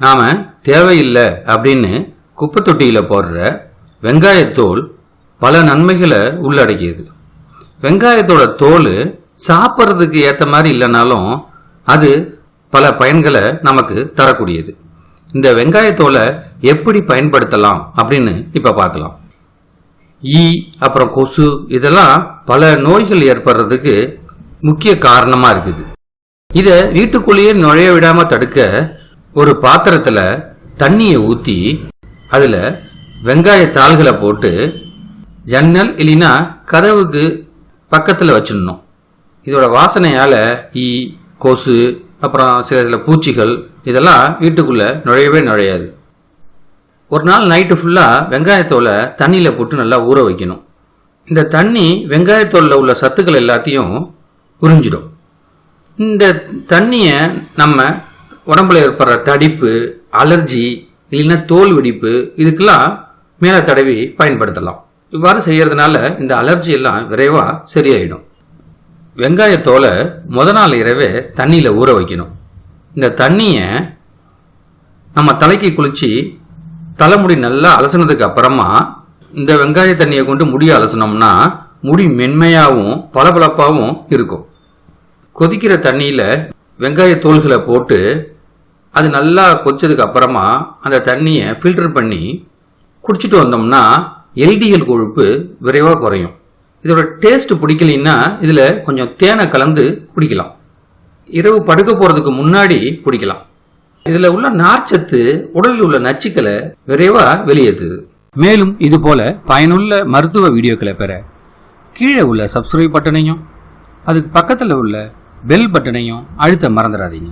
நாம் தேவையில்லை அப்படின்னு குப்பை தொட்டியில் போடுற வெங்காயத்தோல் பல நன்மைகளை உள்ளடக்கியது. வெங்காயத்தோட தோல் சாப்பிட்றதுக்கு ஏற்ற மாதிரி இல்லைனாலும் அது பல பயன்களை நமக்கு தரக்கூடியது. இந்த வெங்காயத்தோலை எப்படி பயன்படுத்தலாம் அப்படின்னு இப்போ பார்க்கலாம். ஈ அப்புறம் கொசு இதெல்லாம் பல நோய்கள் ஏற்படுறதுக்கு முக்கிய காரணமாக இருக்குது. இதை வீட்டுக்குள்ளேயே நுழைய விடாமல் தடுக்க ஒரு பாத்திரத்தில் தண்ணியை ஊற்றி அதில் வெங்காய தாள்களை போட்டு ஜன்னல் இல்லைன்னா கதவுக்கு பக்கத்தில் வச்சிடணும். இதோட வாசனையால் ஈ கொசு அப்புறம் சில சில பூச்சிகள் இதெல்லாம் வீட்டுக்குள்ளே நுழையவே நுழையாது. ஒரு நாள் நைட்டு ஃபுல்லாக வெங்காயத்தோலை தண்ணியில் போட்டு நல்லா ஊற வைக்கணும். இந்த தண்ணி வெங்காயத்தோலில் உள்ள சத்துக்கள் எல்லாத்தையும் உறிஞ்சிடும் இந்த தண்ணியை நம்ம உடம்புல ஏற்படுற தடிப்பு அலர்ஜி இல்லைன்னா தோல் வெடிப்பு இதுக்கெல்லாம் மேலே தடவி பயன்படுத்தலாம். இவ்வாறு செய்யறதுனால இந்த அலர்ஜி எல்லாம் விரைவாக சரியாயிடும். வெங்காயத்தோலை முத நாள் இரவே தண்ணியில் ஊற வைக்கணும். இந்த தண்ணியை நம்ம தலைக்கு குளிச்சு தலைமுடி நல்லா அலசினதுக்கு அப்புறமா இந்த வெங்காய தண்ணியை கொண்டு முடியை அலசினோம்னா முடி மென்மையாகவும் பளபளப்பாகவும் இருக்கும். கொதிக்கிற தண்ணியில் வெங்காய தோல்களை போட்டு அது நல்லா கொதிச்சதுக்கு அப்புறமா அந்த தண்ணியை ஃபில்டர் பண்ணி குடிச்சிட்டு வந்தோம்னா எல்டிஎல் கொழுப்பு விரைவாக குறையும். இதோட டேஸ்ட் பிடிக்கலைன்னா இதில் கொஞ்சம் தேனை கலந்து குடிக்கலாம். இரவு படுக்க போகிறதுக்கு முன்னாடி குடிக்கலாம். இதில் உள்ள நார்ச்சத்து உடலில் உள்ள நச்சுக்களை விரைவாக வெளியேற்றுது. மேலும் இது போல பயனுள்ள மருத்துவ வீடியோக்களை பெற கீழே உள்ள சப்ஸ்கிரைப் பட்டனையும் அதுக்கு பக்கத்தில் உள்ள பெல் பட்டனையும் அழுத்த மறந்துடாதீங்க.